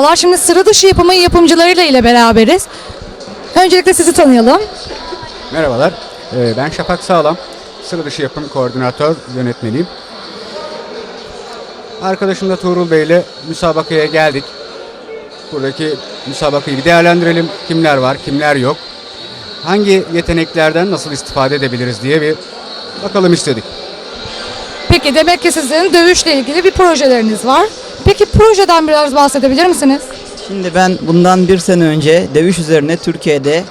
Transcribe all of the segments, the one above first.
Merhabalar. Şimdi sıra dışı yapımı yapımcılarıyla ile beraberiz. Öncelikle sizi tanıyalım. Merhabalar, ee, ben Şafak Sağlam, sıra dışı yapım koordinatör yönetmeniyim. Arkadaşımla Tuğrul Bey ile müsabakaya geldik. Buradaki müsabakayı bir değerlendirelim. Kimler var, kimler yok. Hangi yeteneklerden nasıl istifade edebiliriz diye bir bakalım istedik. Peki demek ki sizin dövüşle ilgili bir projeleriniz var. Peki projeden biraz bahsedebilir misiniz? Şimdi ben bundan bir sene önce dövüş üzerine Türkiye'de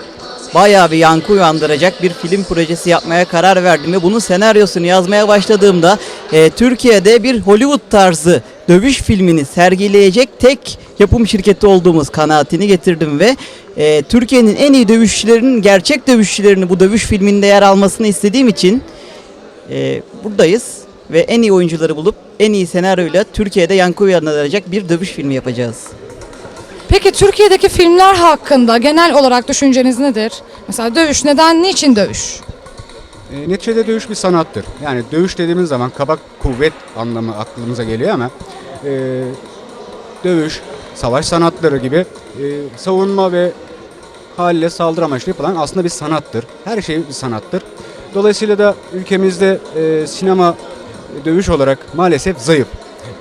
bayağı bir yankı uyandıracak bir film projesi yapmaya karar verdim ve bunun senaryosunu yazmaya başladığımda e, Türkiye'de bir Hollywood tarzı dövüş filmini sergileyecek tek yapım şirketi olduğumuz kanaatini getirdim ve e, Türkiye'nin en iyi dövüşçülerinin gerçek dövüşçülerini bu dövüş filminde yer almasını istediğim için e, buradayız ve en iyi oyuncuları bulup en iyi senaryoyla Türkiye'de yankı uyandıracak bir dövüş filmi yapacağız. Peki Türkiye'deki filmler hakkında genel olarak düşünceniz nedir? Mesela dövüş neden, niçin dövüş? E, neticede dövüş bir sanattır. Yani dövüş dediğimiz zaman kabak kuvvet anlamı aklımıza geliyor ama e, dövüş, savaş sanatları gibi e, savunma ve haliyle saldırı amaçlı yapılan aslında bir sanattır. Her şey bir sanattır. Dolayısıyla da ülkemizde e, sinema dövüş olarak maalesef zayıf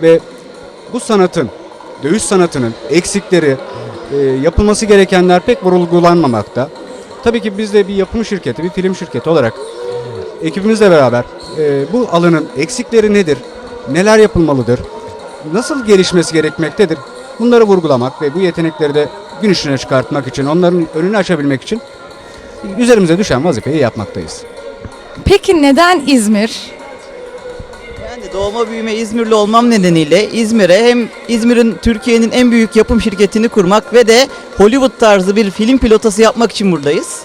ve bu sanatın, dövüş sanatının eksikleri, e, yapılması gerekenler pek vurgulanmamakta. Tabii ki biz de bir yapım şirketi, bir film şirketi olarak ekibimizle beraber e, bu alanın eksikleri nedir, neler yapılmalıdır, nasıl gelişmesi gerekmektedir bunları vurgulamak ve bu yetenekleri de gün ışığına çıkartmak için, onların önünü açabilmek için üzerimize düşen vazifeyi yapmaktayız. Peki neden İzmir? Doğma büyüme İzmirli olmam nedeniyle İzmir'e hem İzmir'in Türkiye'nin en büyük yapım şirketini kurmak ve de Hollywood tarzı bir film pilotası yapmak için buradayız.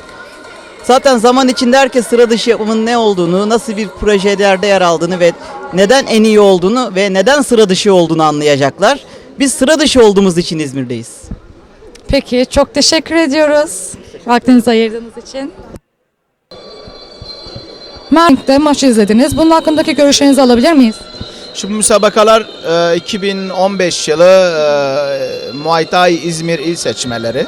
Zaten zaman içinde herkes sıra dışı yapımın ne olduğunu, nasıl bir projelerde yer aldığını ve neden en iyi olduğunu ve neden sıra dışı olduğunu anlayacaklar. Biz sıra dışı olduğumuz için İzmir'deyiz. Peki çok teşekkür ediyoruz. Vaktinizi ayırdığınız için. Merk'te maçı izlediniz. Bunun hakkındaki görüşlerinizi alabilir miyiz? Şu müsabakalar e, 2015 yılı e, Muay Thai İzmir il seçmeleri.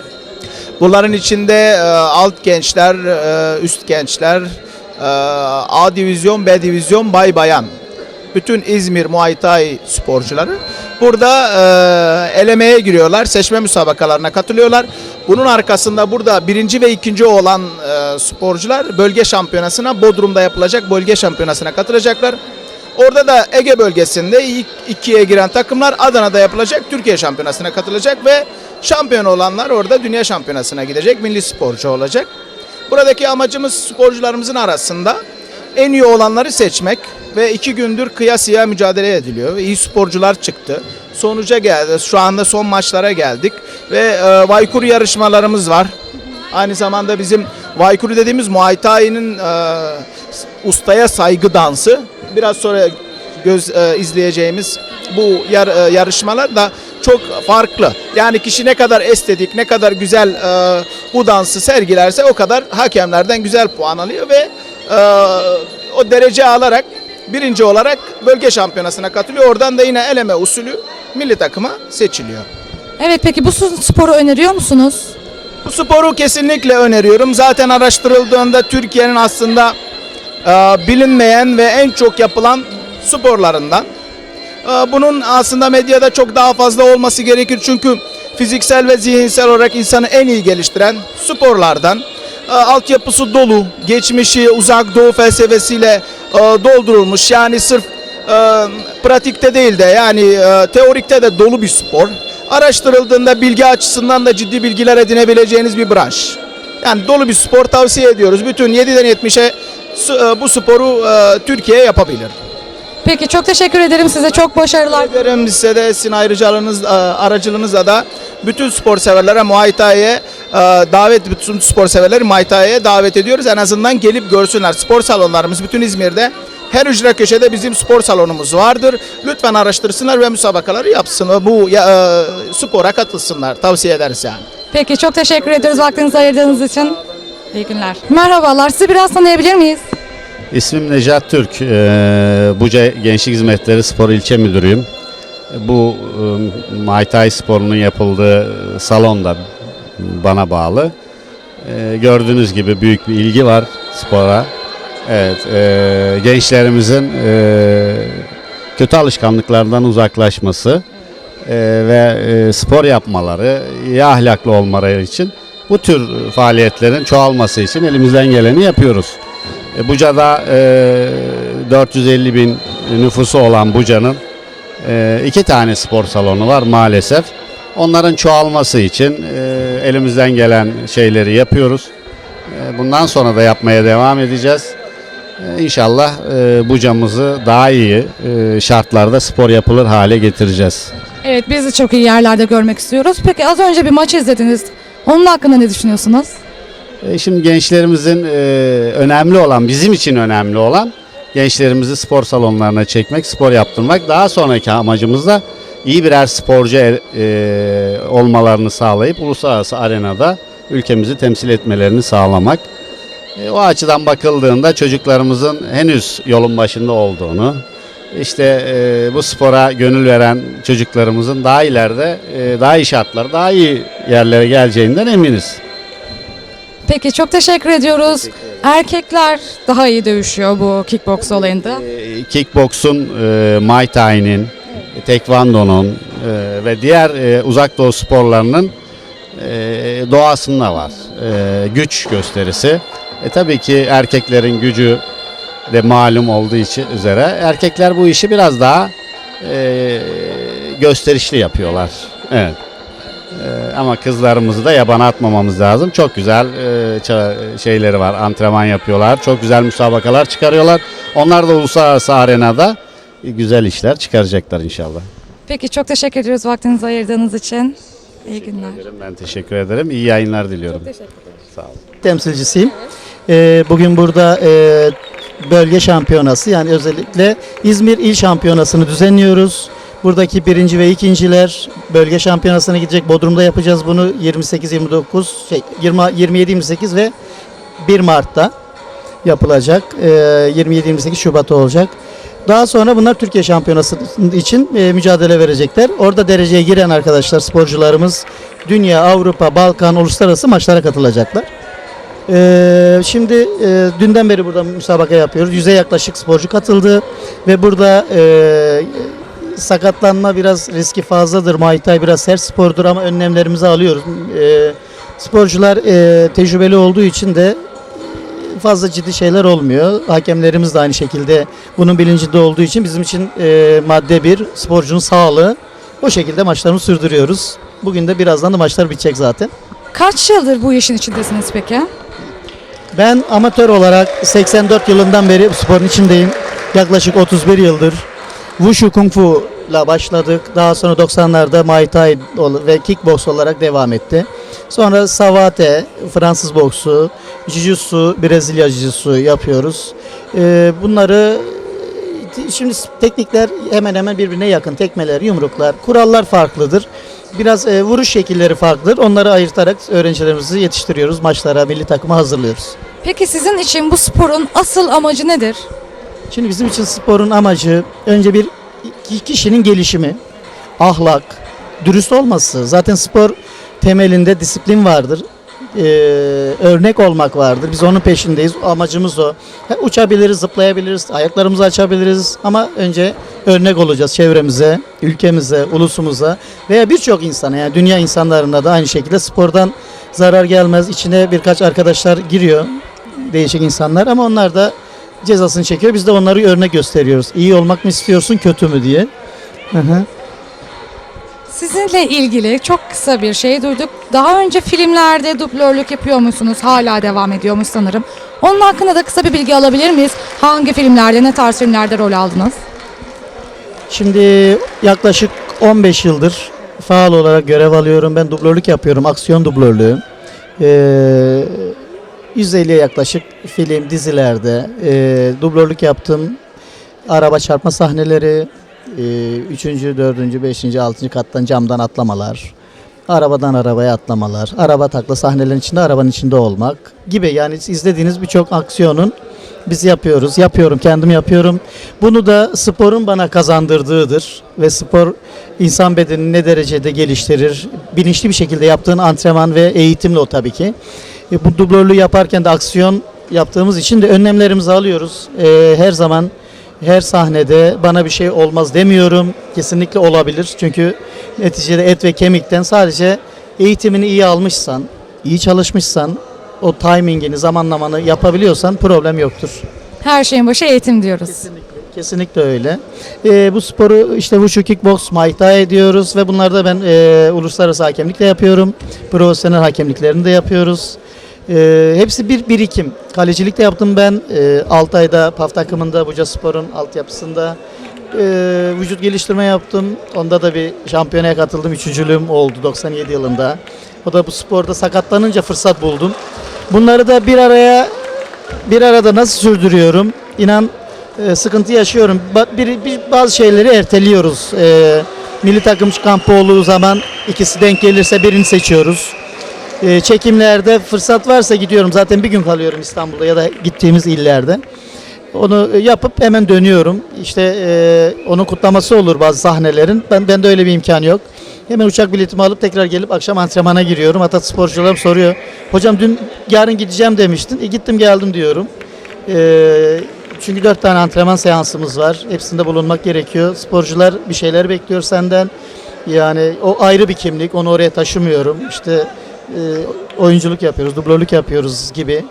Bunların içinde e, alt gençler, e, üst gençler, e, A divizyon, B divizyon, bay bayan. Bütün İzmir Muay Thai sporcuları burada e, elemeye giriyorlar. Seçme müsabakalarına katılıyorlar. Bunun arkasında burada birinci ve ikinci olan e, sporcular bölge şampiyonasına Bodrum'da yapılacak bölge şampiyonasına katılacaklar. Orada da Ege bölgesinde ilk ikiye giren takımlar Adana'da yapılacak Türkiye şampiyonasına katılacak ve şampiyon olanlar orada dünya şampiyonasına gidecek, milli sporcu olacak. Buradaki amacımız sporcularımızın arasında en iyi olanları seçmek ve iki gündür kıyasıya mücadele ediliyor. İyi sporcular çıktı. Sonuca geldi. Şu anda son maçlara geldik ve e, Vaykur yarışmalarımız var. Aynı zamanda bizim Vaykuru dediğimiz Muay Thai'nin e, ustaya saygı dansı. Biraz sonra göz e, izleyeceğimiz bu yar, e, yarışmalar da çok farklı. Yani kişi ne kadar estetik, ne kadar güzel e, bu dansı sergilerse o kadar hakemlerden güzel puan alıyor ve e, o derece alarak birinci olarak bölge şampiyonasına katılıyor. Oradan da yine eleme usulü milli takıma seçiliyor. Evet peki bu sporu öneriyor musunuz? Bu sporu kesinlikle öneriyorum. Zaten araştırıldığında Türkiye'nin aslında e, bilinmeyen ve en çok yapılan sporlarından. E, bunun aslında medyada çok daha fazla olması gerekir. Çünkü fiziksel ve zihinsel olarak insanı en iyi geliştiren sporlardan. E, altyapısı dolu, geçmişi uzak doğu felsefesiyle e, doldurulmuş. Yani sırf e, pratikte değil de yani e, teorikte de dolu bir spor. Araştırıldığında bilgi açısından da ciddi bilgiler edinebileceğiniz bir branş. Yani dolu bir spor tavsiye ediyoruz. Bütün 7'den 70'e su- e, bu sporu e, Türkiye yapabilir. Peki çok teşekkür ederim size. Çok başarılar. Ederim size de sizin ayrıcalığınız, e, aracılığınızla da bütün spor severlere Muay Thai'ye davet, bütün spor severleri Muay Thai'ye davet ediyoruz. En azından gelip görsünler. Spor salonlarımız bütün İzmir'de. Her ücra köşede bizim spor salonumuz vardır. Lütfen araştırsınlar ve müsabakaları yapsın. Bu ya, e, spora katılsınlar. Tavsiye ederiz yani. Peki çok teşekkür ediyoruz vaktinizi ayırdığınız için. İyi günler. Merhabalar. Sizi biraz tanıyabilir miyiz? İsmim Necat Türk. Ee, Buca Gençlik Hizmetleri Spor İlçe Müdürüyüm. bu e, Muay Thai sporunun yapıldığı salon da bana bağlı. E, gördüğünüz gibi büyük bir ilgi var spora. Evet, e, gençlerimizin e, kötü alışkanlıklardan uzaklaşması e, ve e, spor yapmaları, iyi ahlaklı olmaları için bu tür faaliyetlerin çoğalması için elimizden geleni yapıyoruz. E, Buca'da e, 450 bin nüfusu olan Buca'nın e, iki tane spor salonu var maalesef. Onların çoğalması için e, elimizden gelen şeyleri yapıyoruz. E, bundan sonra da yapmaya devam edeceğiz. E, İnşallah e, Buca'mızı daha iyi e, şartlarda spor yapılır hale getireceğiz. Evet biz de çok iyi yerlerde görmek istiyoruz. Peki az önce bir maç izlediniz. Onun hakkında ne düşünüyorsunuz? E, Şimdi gençlerimizin e, önemli olan, bizim için önemli olan gençlerimizi spor salonlarına çekmek, spor yaptırmak. Daha sonraki amacımız da iyi birer sporcu e, olmalarını sağlayıp uluslararası arenada ülkemizi temsil etmelerini sağlamak. E, o açıdan bakıldığında çocuklarımızın henüz yolun başında olduğunu, işte e, bu spora gönül veren çocuklarımızın daha ileride, e, daha iyi şartlar, daha iyi yerlere geleceğinden eminiz. Peki çok teşekkür ediyoruz. Erkekler daha iyi dövüşüyor bu kickbox olayında. E, kickboksun, e, Muay Thai'nin, Tekvando'nun e, ve diğer e, uzak doğu sporlarının e, doğasında var. E, güç gösterisi. E, tabii ki erkeklerin gücü de malum olduğu için üzere erkekler bu işi biraz daha e, gösterişli yapıyorlar. Evet. E, ama kızlarımızı da yabana atmamamız lazım. Çok güzel e, şeyleri var. Antrenman yapıyorlar. Çok güzel müsabakalar çıkarıyorlar. Onlar da uluslararası arenada güzel işler çıkaracaklar inşallah. Peki çok teşekkür ediyoruz vaktinizi ayırdığınız için. İyi günler. Ben teşekkür ederim. İyi yayınlar diliyorum. Sağ olun. temsilcisiyim. Ee, bugün burada e, bölge şampiyonası yani özellikle İzmir il şampiyonasını düzenliyoruz. Buradaki birinci ve ikinciler bölge şampiyonasına gidecek. Bodrum'da yapacağız bunu 28-29, şey, 20 27-28 ve 1 Mart'ta yapılacak. Ee, 27-28 Şubat'ta olacak. Daha sonra bunlar Türkiye Şampiyonası için e, mücadele verecekler. Orada dereceye giren arkadaşlar, sporcularımız dünya, Avrupa, Balkan, uluslararası maçlara katılacaklar. Ee, şimdi e, dünden beri burada müsabaka yapıyoruz. Yüze yaklaşık sporcu katıldı ve burada e, sakatlanma biraz riski fazladır. Muay biraz sert spordur ama önlemlerimizi alıyoruz. E, sporcular e, tecrübeli olduğu için de fazla ciddi şeyler olmuyor. Hakemlerimiz de aynı şekilde bunun bilincinde olduğu için bizim için e, madde bir sporcunun sağlığı. O şekilde maçlarımızı sürdürüyoruz. Bugün de birazdan da maçlar bitecek zaten. Kaç yıldır bu işin içindesiniz peki? Ben amatör olarak 84 yılından beri sporun içindeyim. Yaklaşık 31 yıldır. Wushu Kung Fu ile başladık. Daha sonra 90'larda Muay Thai ve kickbox olarak devam etti. Sonra Savate, Fransız boksu, Jiu-Jitsu, Brezilya Jiu-Jitsu yapıyoruz. Ee, bunları şimdi teknikler hemen hemen birbirine yakın. Tekmeler, yumruklar, kurallar farklıdır. Biraz e, vuruş şekilleri farklıdır. Onları ayırtarak öğrencilerimizi yetiştiriyoruz. Maçlara, milli takıma hazırlıyoruz. Peki sizin için bu sporun asıl amacı nedir? Şimdi bizim için sporun amacı önce bir ki- kişinin gelişimi, ahlak, dürüst olması. Zaten spor temelinde disiplin vardır. Ee, örnek olmak vardır. Biz onun peşindeyiz. Amacımız o. Uçabiliriz, zıplayabiliriz, ayaklarımızı açabiliriz ama önce örnek olacağız çevremize, ülkemize, ulusumuza veya birçok insana yani dünya insanlarına da aynı şekilde spordan zarar gelmez. İçine birkaç arkadaşlar giriyor değişik insanlar ama onlar da cezasını çekiyor. Biz de onları örnek gösteriyoruz. İyi olmak mı istiyorsun, kötü mü diye. Hı hı. Sizinle ilgili çok kısa bir şey duyduk. Daha önce filmlerde dublörlük yapıyor musunuz? Hala devam ediyormuş sanırım. Onun hakkında da kısa bir bilgi alabilir miyiz? Hangi filmlerde, ne tarz filmlerde rol aldınız? Şimdi yaklaşık 15 yıldır faal olarak görev alıyorum. Ben dublörlük yapıyorum, aksiyon dublörlüğü. Ee, 150'ye yaklaşık film, dizilerde e, dublörlük yaptım. Araba çarpma sahneleri, e, 3. 4. 5. 6. kattan camdan atlamalar, arabadan arabaya atlamalar, araba takla sahnelerin içinde arabanın içinde olmak gibi. Yani izlediğiniz birçok aksiyonun Biz yapıyoruz, yapıyorum, kendim yapıyorum. Bunu da sporun bana kazandırdığıdır ve spor insan bedenini ne derecede geliştirir. Bilinçli bir şekilde yaptığın antrenman ve eğitimle o tabii ki. E, bu dublörlüğü yaparken de aksiyon yaptığımız için de önlemlerimizi alıyoruz. E, her zaman her sahnede bana bir şey olmaz demiyorum. Kesinlikle olabilir. Çünkü neticede et ve kemikten sadece eğitimini iyi almışsan, iyi çalışmışsan, o timingini, zamanlamanı yapabiliyorsan problem yoktur. Her şeyin başı eğitim diyoruz. Kesinlikle öyle. Ee, bu sporu işte Wushu Kickbox, Muay Thai ediyoruz ve bunlarda ben e, uluslararası hakemlik de yapıyorum. Profesyonel hakemliklerini de yapıyoruz. Ee, hepsi bir birikim. Kalecilik de yaptım ben. E, Altay'da, PAF takımında, Buca Spor'un altyapısında. E, vücut geliştirme yaptım. Onda da bir şampiyonaya katıldım. Üçüncülüğüm oldu 97 yılında. O da bu sporda sakatlanınca fırsat buldum. Bunları da bir araya bir arada nasıl sürdürüyorum? İnan e, sıkıntı yaşıyorum. Ba- Bir, bir- bazı şeyleri erteliyoruz. E, milli takım kampı olduğu zaman ikisi denk gelirse birini seçiyoruz. E, çekimlerde fırsat varsa gidiyorum. Zaten bir gün kalıyorum İstanbul'da ya da gittiğimiz illerde. Onu e, yapıp hemen dönüyorum. İşte e, onun kutlaması olur bazı sahnelerin. Ben bende öyle bir imkan yok. Hemen uçak biletimi alıp tekrar gelip akşam antrenmana giriyorum. Hatta sporcularım soruyor. Hocam dün yarın gideceğim demiştin. E, gittim geldim diyorum. E, çünkü dört tane antrenman seansımız var. Hepsinde bulunmak gerekiyor. Sporcular bir şeyler bekliyor senden. Yani o ayrı bir kimlik. Onu oraya taşımıyorum. İşte oyunculuk yapıyoruz, dublörlük yapıyoruz gibi.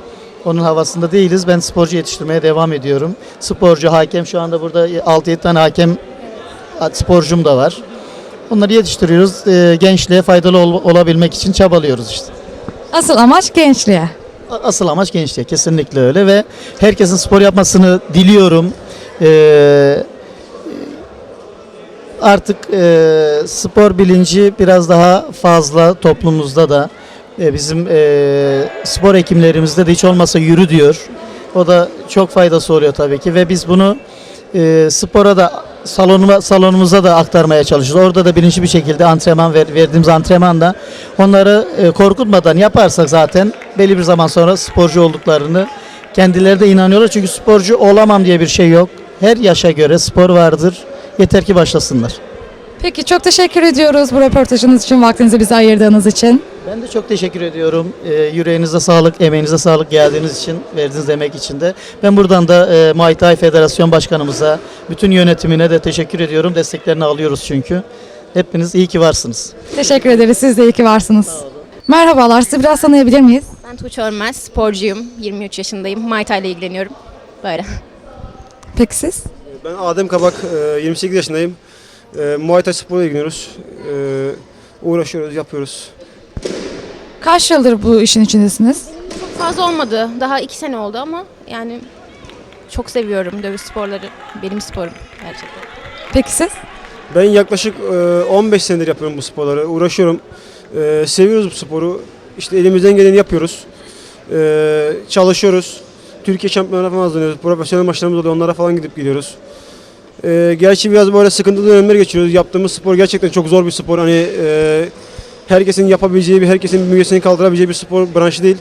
Onun havasında değiliz. Ben sporcu yetiştirmeye devam ediyorum. Sporcu, hakem şu anda burada 6-7 tane hakem sporcum da var. Onları yetiştiriyoruz. E, gençliğe faydalı ol- olabilmek için çabalıyoruz işte. Asıl amaç gençliğe. Asıl amaç gençliğe kesinlikle öyle ve herkesin spor yapmasını diliyorum. Ee, artık e, spor bilinci biraz daha fazla toplumumuzda da E, bizim e, spor hekimlerimizde de hiç olmasa yürü diyor. O da çok faydası oluyor tabii ki ve biz bunu e, spora da salonuma, salonumuza da aktarmaya çalışıyoruz. Orada da bilinçli bir şekilde antrenman ver, verdiğimiz antrenmanda onları e, korkutmadan yaparsak zaten belli bir zaman sonra sporcu olduklarını kendileri de inanıyorlar. Çünkü sporcu olamam diye bir şey yok. Her yaşa göre spor vardır. Yeter ki başlasınlar. Peki çok teşekkür ediyoruz bu röportajınız için, vaktinizi bize ayırdığınız için. Ben de çok teşekkür ediyorum. Ee, yüreğinize sağlık, emeğinize sağlık geldiğiniz için, verdiğiniz emek için de. Ben buradan da e, Muay Thai Federasyon Başkanımıza, bütün yönetimine de teşekkür ediyorum. Desteklerini alıyoruz çünkü. Hepiniz iyi ki varsınız. Teşekkür ederiz. Siz de iyi ki varsınız. Merhabalar. Sizi biraz tanıyabilir miyiz? Ben Tuğçe Örmez, sporcuyum. 23 yaşındayım. Muay Thai ile ilgileniyorum. Böyle. Peki siz? Ben Adem Kabak, e, 28 yaşındayım. E, Muay Thai sporuyla ilgileniyoruz. E, Uğraşıyoruz, yapıyoruz. Kaç yıldır bu işin içindesiniz? Çok fazla olmadı. Daha 2 sene oldu ama yani çok seviyorum dövüş sporları. Benim sporum gerçekten. Peki siz? Ben yaklaşık e, 15 senedir yapıyorum bu sporları. Uğraşıyorum. E, Seviyoruz bu sporu. İşte elimizden geleni yapıyoruz. E, Çalışıyoruz. Türkiye şampiyonlarına falan hazırlanıyoruz. Profesyonel maçlarımız oluyor. Onlara falan gidip geliyoruz. E, Gerçi biraz böyle sıkıntılı dönemler geçiriyoruz. Yaptığımız spor gerçekten çok zor bir spor. Hani e, herkesin yapabileceği, bir herkesin bünyesini kaldırabileceği bir spor branşı değil.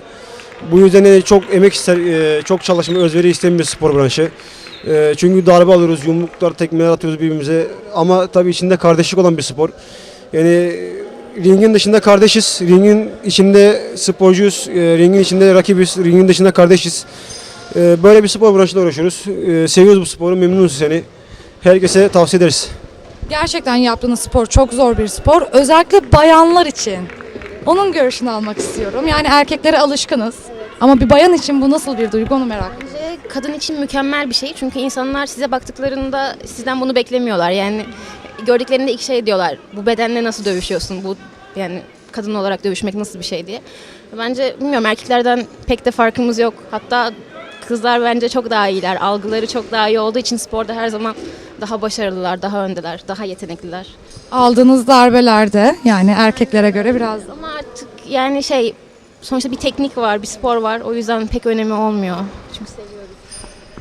Bu yüzden de çok emek ister, e, çok çalışma, özveri isteyen bir spor branşı. E, çünkü darbe alıyoruz, yumruklar, tekmeler atıyoruz birbirimize. Ama tabii içinde kardeşlik olan bir spor. Yani ringin dışında kardeşiz, ringin içinde sporcuyuz, e, ringin içinde rakibiz, ringin dışında kardeşiz. Böyle bir spor branşıyla uğraşıyoruz. Seviyoruz bu sporu, memnunuz seni. Herkese tavsiye ederiz. Gerçekten yaptığınız spor çok zor bir spor. Özellikle bayanlar için. Onun görüşünü almak istiyorum. Yani erkeklere alışkınız. Ama bir bayan için bu nasıl bir duygu onu merak ediyorum. Bence kadın için mükemmel bir şey. Çünkü insanlar size baktıklarında sizden bunu beklemiyorlar. Yani gördüklerinde ilk şey diyorlar. Bu bedenle nasıl dövüşüyorsun? Bu yani kadın olarak dövüşmek nasıl bir şey diye. Bence bilmiyorum erkeklerden pek de farkımız yok. Hatta kızlar bence çok daha iyiler. Algıları çok daha iyi olduğu için sporda her zaman daha başarılılar, daha öndeler, daha yetenekliler. Aldığınız darbelerde yani erkeklere göre biraz Ama artık yani şey sonuçta bir teknik var, bir spor var. O yüzden pek önemi olmuyor. Çünkü seviyoruz.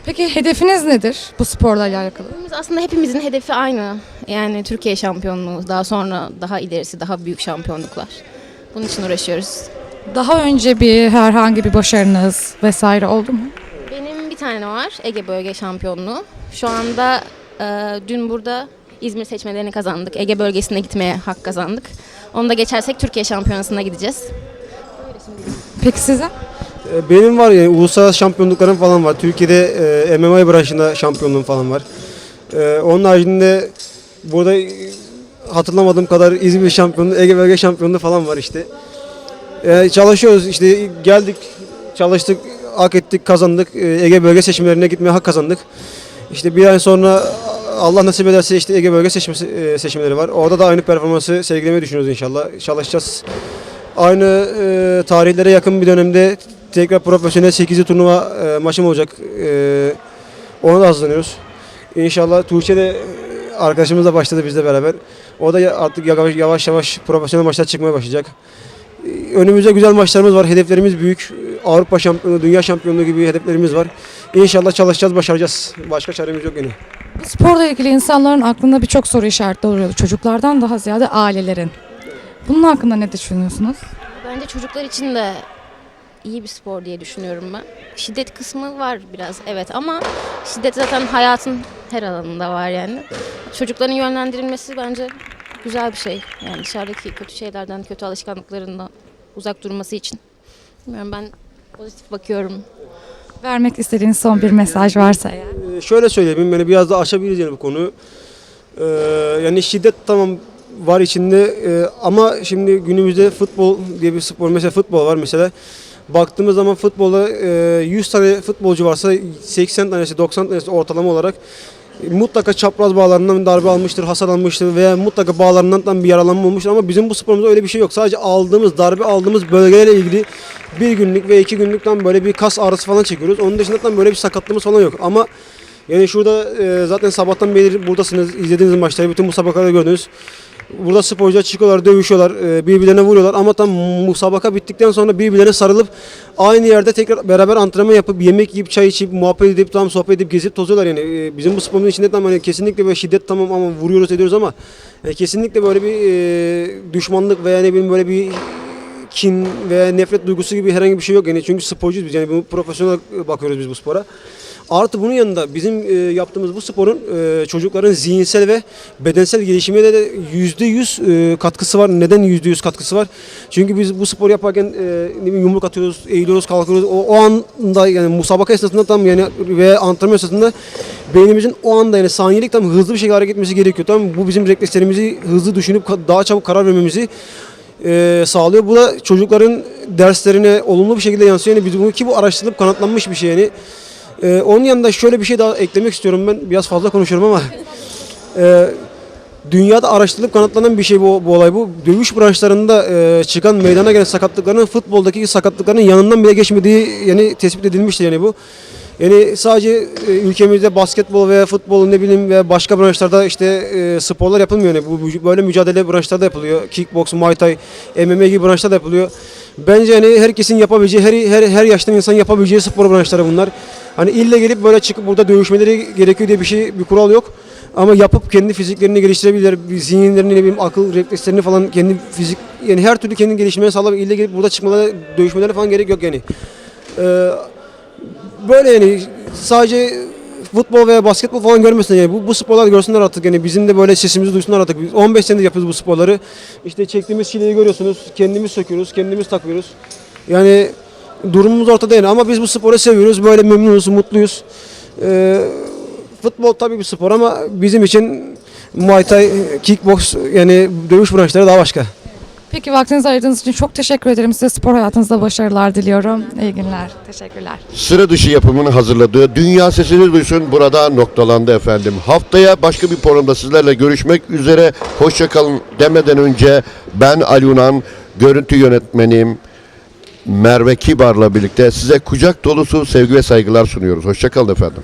Peki hedefiniz nedir bu sporla alakalı? Biz aslında hepimizin hedefi aynı. Yani Türkiye şampiyonluğu, daha sonra daha ilerisi, daha büyük şampiyonluklar. Bunun için uğraşıyoruz. Daha önce bir herhangi bir başarınız vesaire oldu mu? Benim bir tane var Ege Bölge Şampiyonluğu. Şu anda e, dün burada İzmir seçmelerini kazandık. Ege bölgesine gitmeye hak kazandık. Onu da geçersek Türkiye Şampiyonası'na gideceğiz. Peki size? E, Benim var yani uluslararası şampiyonluklarım falan var. Türkiye'de e, MMA branşında şampiyonluğum falan var. E, onun haricinde burada e, hatırlamadığım kadar İzmir şampiyonluğu, Ege Bölge şampiyonluğu falan var işte. E, çalışıyoruz işte geldik, çalıştık, hak ettik, kazandık. E, Ege Bölge seçimlerine gitmeye hak kazandık. İşte bir ay sonra Allah nasip ederse işte Ege Bölge seçmesi, e, seçimleri var. Orada da aynı performansı sergilemeyi düşünüyoruz inşallah. Çalışacağız. Aynı e, tarihlere yakın bir dönemde tekrar profesyonel 8'li turnuva e, maçım olacak. E, ona da hazırlanıyoruz. İnşallah Tuğçe de e, arkadaşımızla başladı bizle beraber. O da artık yavaş yavaş, yavaş profesyonel maçlar çıkmaya başlayacak. E, Önümüzde güzel maçlarımız var. Hedeflerimiz büyük. Avrupa şampiyonu, dünya şampiyonluğu gibi hedeflerimiz var. İnşallah çalışacağız, başaracağız. Başka çaremiz yok yine. Sporla ilgili insanların aklında birçok soru işaretleri oluyor. Çocuklardan daha ziyade ailelerin. Bunun hakkında ne düşünüyorsunuz? Bence çocuklar için de iyi bir spor diye düşünüyorum ben. Şiddet kısmı var biraz evet ama şiddet zaten hayatın her alanında var yani. Çocukların yönlendirilmesi bence güzel bir şey. Yani dışarıdaki kötü şeylerden, kötü alışkanlıklarından uzak durması için. Bilmiyorum ben pozitif bakıyorum. Vermek istediğiniz son bir mesaj varsa eğer. Ee, şöyle söyleyeyim, beni biraz daha açabiliriz yani bu konuyu. Ee, yani şiddet tamam var içinde ee, ama şimdi günümüzde futbol diye bir spor mesela futbol var mesela. Baktığımız zaman futbolda e, 100 tane futbolcu varsa 80 tanesi 90 tanesi ortalama olarak mutlaka çapraz bağlarından darbe almıştır, hasar almıştır veya mutlaka bağlarından bir yaralanma olmuştur ama bizim bu sporumuzda öyle bir şey yok. Sadece aldığımız, darbe aldığımız bölgelerle ilgili bir günlük ve iki günlük tam böyle bir kas ağrısı falan çekiyoruz. Onun dışında böyle bir sakatlığımız falan yok. Ama yani şurada e, zaten sabahtan beri buradasınız, izlediğiniz maçları, bütün musabakaları gördünüz. Burada sporcular çıkıyorlar, dövüşüyorlar, e, birbirlerine vuruyorlar ama tam musabaka bittikten sonra birbirlerine sarılıp aynı yerde tekrar beraber antrenman yapıp yemek yiyip çay içip muhabbet edip tam sohbet edip gezip tozuyorlar yani. E, bizim bu sporun içinde tam hani kesinlikle böyle şiddet tamam ama vuruyoruz ediyoruz ama e, kesinlikle böyle bir e, düşmanlık veya ne bileyim böyle bir kin veya nefret duygusu gibi herhangi bir şey yok yani çünkü sporcuyuz biz yani bu profesyonel bakıyoruz biz bu spora. Artı bunun yanında bizim e, yaptığımız bu sporun e, çocukların zihinsel ve bedensel gelişimine de yüzde yüz e, katkısı var. Neden yüzde yüz katkısı var? Çünkü biz bu spor yaparken e, yumruk atıyoruz, eğiliyoruz, kalkıyoruz. O, o anda yani musabaka esnasında tam yani ve antrenman esnasında beynimizin o anda yani saniyelik tam hızlı bir şekilde hareket etmesi gerekiyor. Mı? Bu bizim reflekslerimizi hızlı düşünüp daha çabuk karar vermemizi e, sağlıyor. Bu da çocukların derslerine olumlu bir şekilde yansıyor. Yani biz bunu ki bu araştırılıp kanıtlanmış bir şey yani. E, onun yanında şöyle bir şey daha eklemek istiyorum ben. Biraz fazla konuşuyorum ama. E, dünyada araştırılıp kanıtlanan bir şey bu, bu olay bu. Dövüş branşlarında e, çıkan meydana gelen sakatlıkların futboldaki sakatlıkların yanından bile geçmediği yani tespit edilmiştir yani bu. Yani sadece e, ülkemizde basketbol veya futbol ne bileyim veya başka branşlarda işte e, sporlar yapılmıyor. Yani bu- böyle mücadele branşlarda yapılıyor. Kickbox, Muay Thai, MMA gibi branşlarda yapılıyor. Bence hani herkesin yapabileceği, her her her yaştan insan yapabileceği spor branşları bunlar. Hani ille gelip böyle çıkıp burada dövüşmeleri gerekiyor diye bir şey bir kural yok. Ama yapıp kendi fiziklerini geliştirebilirler. Zihinlerini, ne akıl reflekslerini falan kendi fizik yani her türlü kendi gelişmeye sağlayıp ille gelip burada çıkmaları, dövüşmeleri falan gerek yok yani. Ee, böyle yani sadece futbol veya basketbol falan görmesin yani bu, bu sporlar görsünler artık yani bizim de böyle sesimizi duysunlar artık. Biz 15 senedir yapıyoruz bu sporları. İşte çektiğimiz çileyi görüyorsunuz. Kendimiz söküyoruz, kendimiz takıyoruz. Yani durumumuz ortada yani ama biz bu sporu seviyoruz. Böyle memnunuz, mutluyuz. Ee, futbol tabii bir spor ama bizim için Muay Thai, kickbox yani dövüş branşları daha başka. Peki vaktinizi ayırdığınız için çok teşekkür ederim. Size spor hayatınızda başarılar diliyorum. İyi günler. Teşekkürler. Sıra dışı yapımını hazırladığı Dünya Sesini Duysun burada noktalandı efendim. Haftaya başka bir programda sizlerle görüşmek üzere. Hoşçakalın demeden önce ben Ali Unan, görüntü yönetmenim Merve Kibar'la birlikte size kucak dolusu sevgi ve saygılar sunuyoruz. Hoşçakalın efendim.